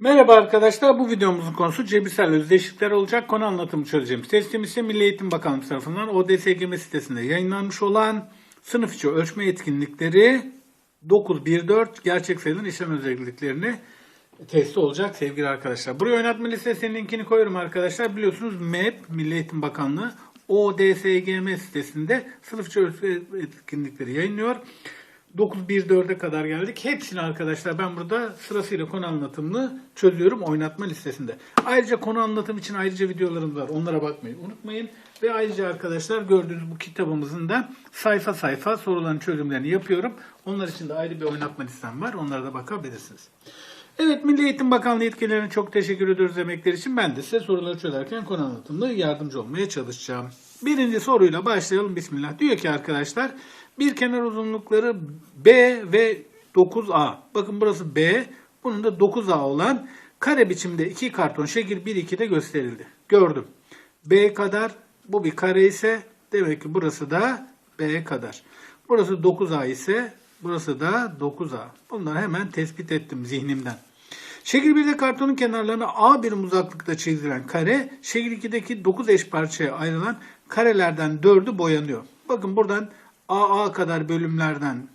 Merhaba arkadaşlar, bu videomuzun konusu cebirsel özdeşlikler olacak. Konu anlatımı çözeceğimiz testimiz ise Milli Eğitim Bakanlığı tarafından ODSGM sitesinde yayınlanmış olan sınıf içi ölçme yetkinlikleri 914 gerçek sayıların işlem özelliklerini testi olacak sevgili arkadaşlar. Buraya oynatma listesinin linkini koyuyorum arkadaşlar. Biliyorsunuz MEP, Milli Eğitim Bakanlığı ODSGM sitesinde sınıf içi ölçme yetkinlikleri yayınlıyor. 9.1.4'e kadar geldik. Hepsini arkadaşlar ben burada sırasıyla konu anlatımını çözüyorum oynatma listesinde. Ayrıca konu anlatım için ayrıca videolarım var. Onlara bakmayı unutmayın. Ve ayrıca arkadaşlar gördüğünüz bu kitabımızın da sayfa sayfa soruların çözümlerini yapıyorum. Onlar için de ayrı bir oynatma listem var. Onlara da bakabilirsiniz. Evet Milli Eğitim Bakanlığı yetkililerine çok teşekkür ediyoruz emekleri için. Ben de size soruları çözerken konu anlatımında yardımcı olmaya çalışacağım. Birinci soruyla başlayalım. Bismillah. Diyor ki arkadaşlar bir kenar uzunlukları B ve 9A. Bakın burası B. Bunun da 9A olan kare biçimde iki karton şekil 1-2'de gösterildi. Gördüm. B kadar bu bir kare ise demek ki burası da B kadar. Burası 9A ise burası da 9A. Bunları hemen tespit ettim zihnimden. Şekil 1'de kartonun kenarlarına A birim uzaklıkta çizilen kare, şekil 2'deki 9 eş parçaya ayrılan karelerden 4'ü boyanıyor. Bakın buradan AA kadar bölümlerden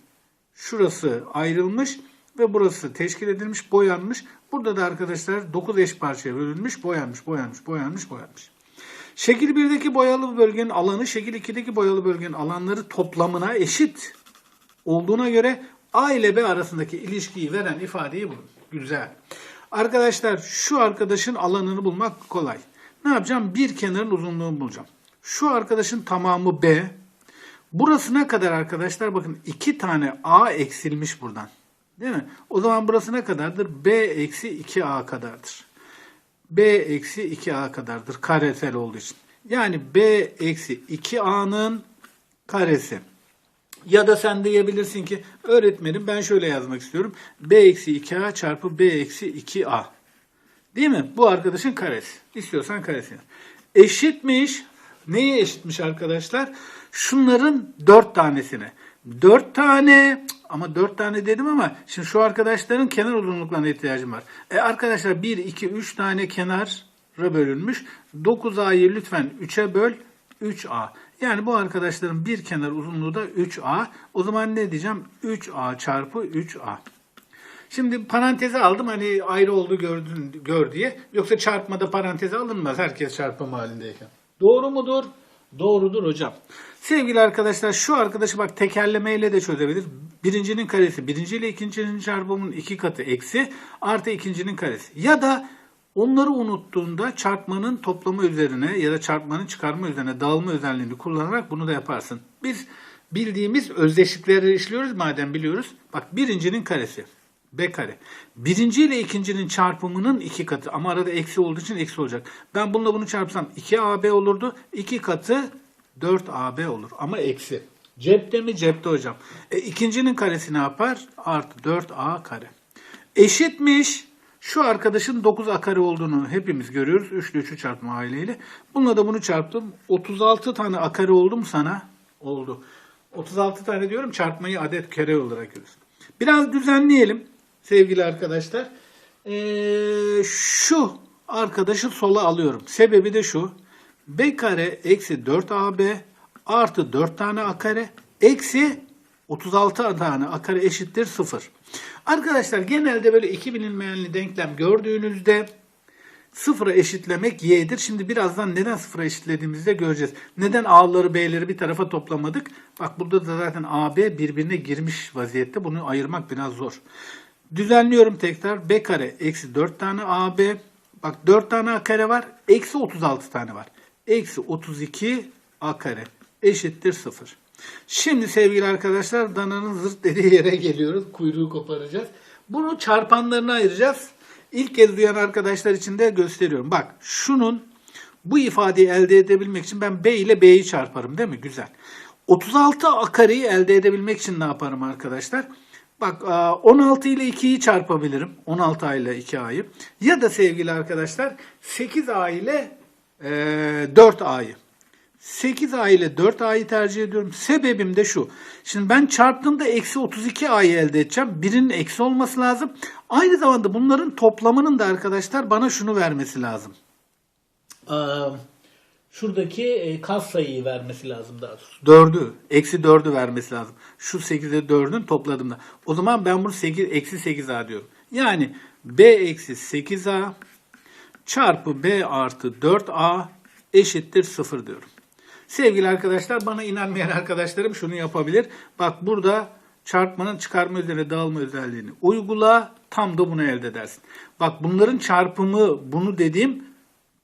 şurası ayrılmış ve burası teşkil edilmiş, boyanmış. Burada da arkadaşlar 9 eş parçaya bölünmüş, boyanmış, boyanmış, boyanmış, boyanmış. Şekil 1'deki boyalı bölgenin alanı, şekil 2'deki boyalı bölgenin alanları toplamına eşit olduğuna göre A ile B arasındaki ilişkiyi veren ifadeyi bulun. Güzel. Arkadaşlar şu arkadaşın alanını bulmak kolay. Ne yapacağım? Bir kenarın uzunluğunu bulacağım. Şu arkadaşın tamamı B. Burasına kadar arkadaşlar bakın iki tane A eksilmiş buradan. Değil mi? O zaman burası ne kadardır? B eksi 2A kadardır. B eksi 2A kadardır karesel olduğu için. Yani B eksi 2A'nın karesi. Ya da sen diyebilirsin ki öğretmenim ben şöyle yazmak istiyorum. B eksi 2A çarpı B eksi 2A. Değil mi? Bu arkadaşın karesi. İstiyorsan karesini. Eşitmiş. Neye eşitmiş arkadaşlar? Şunların dört tanesine. Dört tane ama dört tane dedim ama şimdi şu arkadaşların kenar uzunluklarına ihtiyacım var. E arkadaşlar 1, 2, 3 tane kenara bölünmüş. 9A'yı lütfen 3'e böl. 3A. Yani bu arkadaşların bir kenar uzunluğu da 3A. O zaman ne diyeceğim? 3A çarpı 3A. Şimdi paranteze aldım hani ayrı olduğu gördün, gör diye. Yoksa çarpmada paranteze alınmaz herkes çarpım halindeyken. Doğru mudur? Doğrudur hocam. Sevgili arkadaşlar şu arkadaşı bak tekerlemeyle de çözebilir. Birincinin karesi birinci ile ikincinin çarpımının iki katı eksi artı ikincinin karesi. Ya da onları unuttuğunda çarpmanın toplama üzerine ya da çarpmanın çıkarma üzerine dağılma özelliğini kullanarak bunu da yaparsın. Biz bildiğimiz özdeşlikleri işliyoruz madem biliyoruz. Bak birincinin karesi. B kare. Birinci ile ikincinin çarpımının iki katı ama arada eksi olduğu için eksi olacak. Ben bununla bunu çarpsam 2AB olurdu. 2 katı 4AB olur ama eksi. Cepte mi? Cepte hocam. E, ikincinin karesi ne yapar? Artı 4A kare. Eşitmiş. Şu arkadaşın 9A kare olduğunu hepimiz görüyoruz. 3 ile 3'ü çarpma aileyle. Bununla da bunu çarptım. 36 tane A kare oldu mu sana? Oldu. 36 tane diyorum çarpmayı adet kare olarak görüyoruz. Biraz düzenleyelim sevgili arkadaşlar. Ee, şu arkadaşı sola alıyorum. Sebebi de şu. B kare eksi 4AB artı 4 tane A kare eksi 36 tane A kare eşittir 0. Arkadaşlar genelde böyle iki bilinmeyenli denklem gördüğünüzde sıfıra eşitlemek y'dir. Şimdi birazdan neden sıfıra eşitlediğimizde göreceğiz. Neden a'ları b'leri bir tarafa toplamadık? Bak burada da zaten a b birbirine girmiş vaziyette. Bunu ayırmak biraz zor. Düzenliyorum tekrar. b kare eksi 4 tane ab. Bak 4 tane a kare var. Eksi 36 tane var. Eksi 32 a kare eşittir 0. Şimdi sevgili arkadaşlar dananın zırt dediği yere geliyoruz. Kuyruğu koparacağız. Bunu çarpanlarına ayıracağız. İlk kez duyan arkadaşlar için de gösteriyorum. Bak şunun bu ifadeyi elde edebilmek için ben B ile B'yi çarparım değil mi? Güzel. 36 akareyi elde edebilmek için ne yaparım arkadaşlar? Bak 16 ile 2'yi çarpabilirim. 16A ile 2A'yı. Ya da sevgili arkadaşlar 8A ile 4A'yı. 8A ile 4A'yı tercih ediyorum. Sebebim de şu. Şimdi ben çarptığımda eksi 32A'yı elde edeceğim. Birinin eksi olması lazım. Aynı zamanda bunların toplamının da arkadaşlar bana şunu vermesi lazım. Şuradaki e, kas sayıyı vermesi lazım daha doğrusu. 4'ü, eksi 4'ü vermesi lazım. Şu 8'e 4'ün topladığımda. O zaman ben bunu 8, eksi 8A diyorum. Yani B eksi 8A çarpı B artı 4A eşittir 0 diyorum. Sevgili arkadaşlar bana inanmayan arkadaşlarım şunu yapabilir. Bak burada çarpmanın çıkarma üzerine dağılma özelliğini uygula. Tam da bunu elde edersin. Bak bunların çarpımı bunu dediğim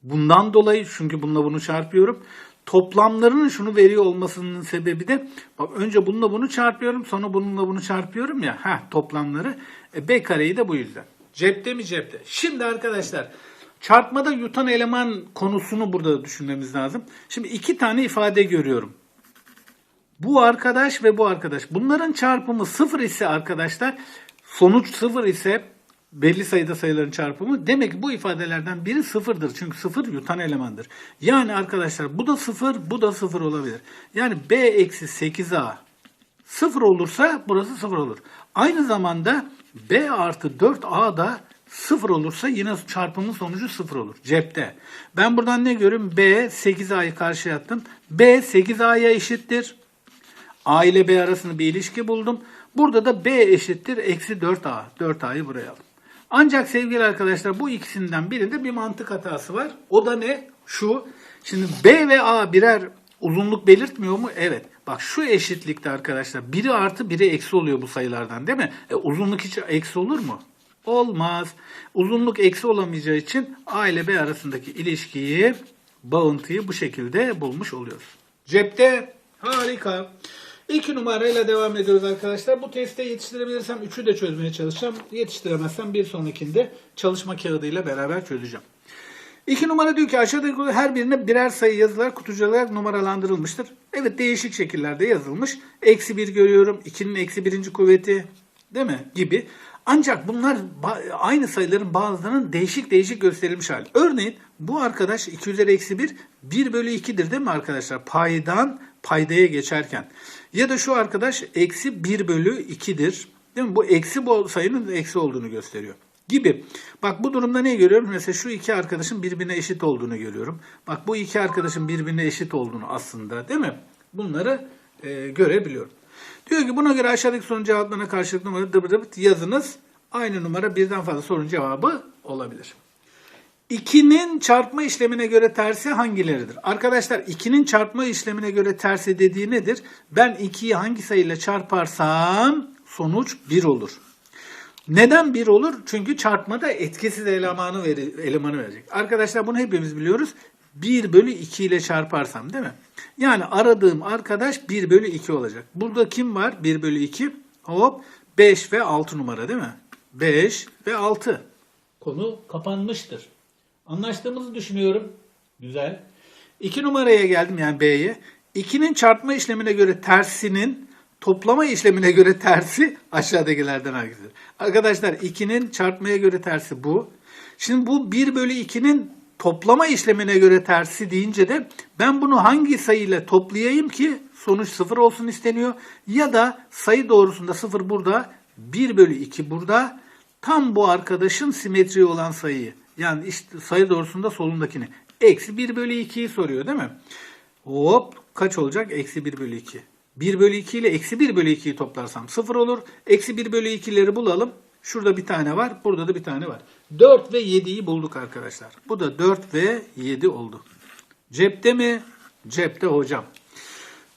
bundan dolayı çünkü bununla bunu çarpıyorum. Toplamlarının şunu veriyor olmasının sebebi de bak önce bununla bunu çarpıyorum sonra bununla bunu çarpıyorum ya. Ha toplamları. E, B kareyi de bu yüzden. Cepte mi cepte? Şimdi arkadaşlar çarpmada yutan eleman konusunu burada düşünmemiz lazım. Şimdi iki tane ifade görüyorum. Bu arkadaş ve bu arkadaş. Bunların çarpımı sıfır ise arkadaşlar sonuç sıfır ise belli sayıda sayıların çarpımı demek ki bu ifadelerden biri sıfırdır. Çünkü sıfır yutan elemandır. Yani arkadaşlar bu da sıfır bu da sıfır olabilir. Yani b eksi 8a sıfır olursa burası sıfır olur. Aynı zamanda b artı 4a da sıfır olursa yine çarpımın sonucu sıfır olur. Cepte. Ben buradan ne görüyorum? b 8a'yı karşıya attım. b 8a'ya eşittir. A ile B arasında bir ilişki buldum. Burada da B eşittir eksi 4A. 4A'yı buraya aldım. Ancak sevgili arkadaşlar bu ikisinden birinde bir mantık hatası var. O da ne? Şu. Şimdi B ve A birer uzunluk belirtmiyor mu? Evet. Bak şu eşitlikte arkadaşlar biri artı biri eksi oluyor bu sayılardan değil mi? E, uzunluk hiç eksi olur mu? Olmaz. Uzunluk eksi olamayacağı için A ile B arasındaki ilişkiyi, bağıntıyı bu şekilde bulmuş oluyoruz. Cepte harika. İki numarayla devam ediyoruz arkadaşlar. Bu teste yetiştirebilirsem 3'ü de çözmeye çalışacağım. Yetiştiremezsem bir sonrakinde çalışma kağıdıyla beraber çözeceğim. İki numara diyor ki aşağıdaki her birine birer sayı yazılar kutucularak numaralandırılmıştır. Evet değişik şekillerde yazılmış. Eksi bir görüyorum. 2'nin eksi birinci kuvveti değil mi? Gibi. Ancak bunlar aynı sayıların bazılarının değişik değişik gösterilmiş hali. Örneğin bu arkadaş 2 üzeri eksi 1 1 bölü 2'dir değil mi arkadaşlar? Paydan paydaya geçerken. Ya da şu arkadaş eksi 1 bölü 2'dir. Değil mi? Bu eksi bu sayının eksi olduğunu gösteriyor. Gibi. Bak bu durumda ne görüyorum? Mesela şu iki arkadaşın birbirine eşit olduğunu görüyorum. Bak bu iki arkadaşın birbirine eşit olduğunu aslında değil mi? Bunları e, görebiliyorum. Diyor ki buna göre aşağıdaki sorunun cevaplarına karşılık numara yazınız. Aynı numara birden fazla sorunun cevabı olabilir. 2'nin çarpma işlemine göre tersi hangileridir? Arkadaşlar 2'nin çarpma işlemine göre tersi dediği nedir? Ben 2'yi hangi sayıyla çarparsam sonuç 1 olur. Neden 1 olur? Çünkü çarpmada etkisiz elemanı, veri, elemanı verecek. Arkadaşlar bunu hepimiz biliyoruz. 1 bölü 2 ile çarparsam değil mi? Yani aradığım arkadaş 1 bölü 2 olacak. Burada kim var? 1 bölü 2. Hop 5 ve 6 numara değil mi? 5 ve 6. Konu kapanmıştır. Anlaştığımızı düşünüyorum. Güzel. 2 numaraya geldim yani B'ye. 2'nin çarpma işlemine göre tersinin toplama işlemine göre tersi aşağıdakilerden hangisidir? Arkadaşlar 2'nin çarpmaya göre tersi bu. Şimdi bu 1 bölü 2'nin toplama işlemine göre tersi deyince de ben bunu hangi sayıyla toplayayım ki sonuç 0 olsun isteniyor. Ya da sayı doğrusunda 0 burada 1 bölü 2 burada tam bu arkadaşın simetri olan sayıyı yani işte sayı doğrusunda solundakini. Eksi 1 bölü 2'yi soruyor değil mi? Hop kaç olacak? Eksi 1 bölü 2. 1 bölü 2 ile eksi 1 bölü 2'yi toplarsam 0 olur. Eksi 1 bölü 2'leri bulalım. Şurada bir tane var. Burada da bir tane var. 4 ve 7'yi bulduk arkadaşlar. Bu da 4 ve 7 oldu. Cepte mi? Cepte hocam.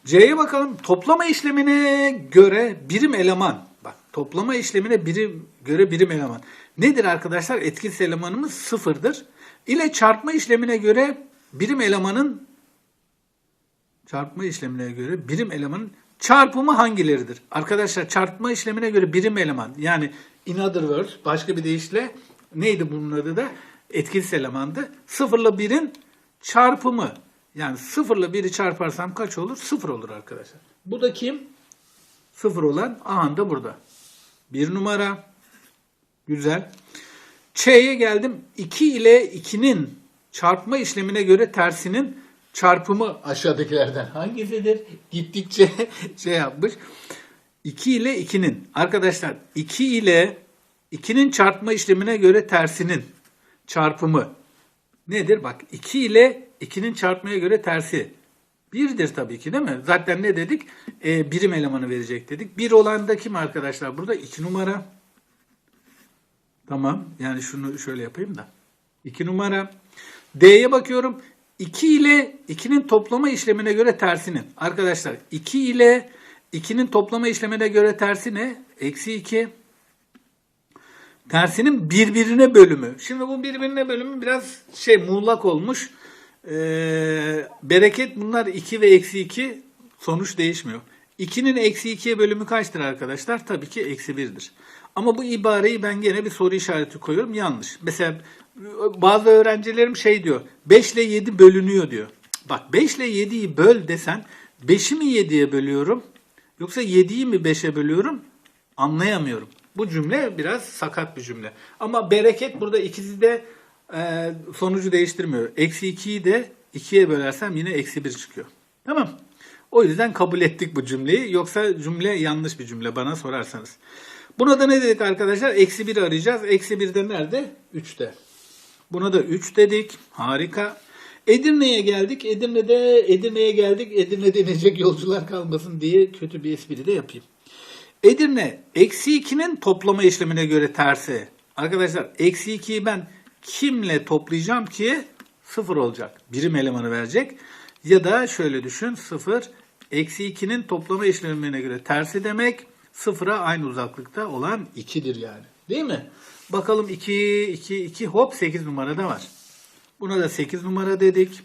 C'ye bakalım. Toplama işlemine göre birim eleman. Bak toplama işlemine birim göre birim eleman. Nedir arkadaşlar? Etkisiz elemanımız sıfırdır. İle çarpma işlemine göre birim elemanın çarpma işlemine göre birim elemanın çarpımı hangileridir? Arkadaşlar çarpma işlemine göre birim eleman yani in other words başka bir deyişle neydi bunun adı da? Etkisiz elemandı. Sıfırla 1'in çarpımı. Yani sıfırla 1'i çarparsam kaç olur? Sıfır olur arkadaşlar. Bu da kim? Sıfır olan aha da burada. Bir numara. Güzel. Ç'ye geldim. 2 ile 2'nin çarpma işlemine göre tersinin çarpımı aşağıdakilerden hangisidir? Gittikçe şey yapmış. 2 ile 2'nin. Arkadaşlar 2 ile 2'nin çarpma işlemine göre tersinin çarpımı nedir? Bak 2 ile 2'nin çarpmaya göre tersi. Birdir tabii ki değil mi? Zaten ne dedik? Ee, birim elemanı verecek dedik. Bir olan da kim arkadaşlar? Burada 2 numara. Tamam. Yani şunu şöyle yapayım da. 2 numara. D'ye bakıyorum. 2 ile 2'nin toplama işlemine göre tersini. Arkadaşlar 2 ile 2'nin toplama işlemine göre tersi ne? Eksi 2. Tersinin birbirine bölümü. Şimdi bu birbirine bölümü biraz şey muğlak olmuş. Ee, bereket bunlar 2 ve eksi 2 sonuç değişmiyor. 2'nin eksi 2'ye bölümü kaçtır arkadaşlar? Tabii ki eksi 1'dir. Ama bu ibareyi ben gene bir soru işareti koyuyorum. Yanlış. Mesela bazı öğrencilerim şey diyor. 5 ile 7 bölünüyor diyor. Bak 5 ile 7'yi böl desen 5'i mi 7'ye bölüyorum? Yoksa 7'yi mi 5'e bölüyorum? Anlayamıyorum. Bu cümle biraz sakat bir cümle. Ama bereket burada ikisi de e, sonucu değiştirmiyor. Eksi 2'yi de 2'ye bölersem yine eksi 1 çıkıyor. Tamam. O yüzden kabul ettik bu cümleyi. Yoksa cümle yanlış bir cümle bana sorarsanız. Buna da ne dedik arkadaşlar? Eksi 1 arayacağız. Eksi 1 de nerede? 3'te. Buna da 3 dedik. Harika. Edirne'ye geldik. Edirne'de Edirne'ye geldik. Edirne'de inecek yolcular kalmasın diye kötü bir espri de yapayım. Edirne eksi 2'nin toplama işlemine göre tersi. Arkadaşlar eksi 2'yi ben kimle toplayacağım ki 0 olacak. Birim elemanı verecek. Ya da şöyle düşün 0 eksi 2'nin toplama işlemine göre tersi demek 0'a aynı uzaklıkta olan 2'dir yani. Değil mi? Bakalım 2, 2, 2 hop 8 numarada var. Buna da 8 numara dedik.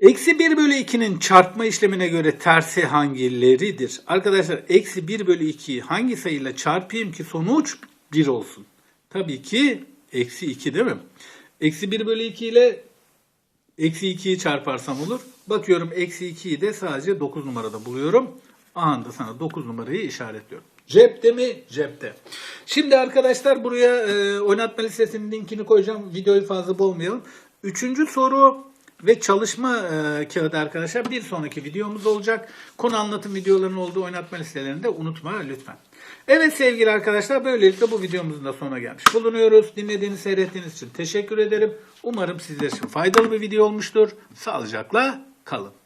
Eksi 1 bölü 2'nin çarpma işlemine göre tersi hangileridir? Arkadaşlar eksi 1 bölü 2'yi hangi sayıyla çarpayım ki sonuç 1 olsun? Tabii ki eksi 2 değil mi? Eksi 1 bölü 2 ile eksi 2'yi çarparsam olur. Bakıyorum eksi 2'yi de sadece 9 numarada buluyorum. Aha da sana 9 numarayı işaretliyorum. Cepte mi? Cepte. Şimdi arkadaşlar buraya e, oynatma listesinin linkini koyacağım. Videoyu fazla bölmeyelim. Üçüncü soru ve çalışma e, kağıdı arkadaşlar bir sonraki videomuz olacak. Konu anlatım videolarının olduğu oynatma listelerini de unutma lütfen. Evet sevgili arkadaşlar böylelikle bu videomuzun da sonuna gelmiş bulunuyoruz. Dinlediğiniz, seyrettiğiniz için teşekkür ederim. Umarım sizler için faydalı bir video olmuştur. Sağlıcakla kalın.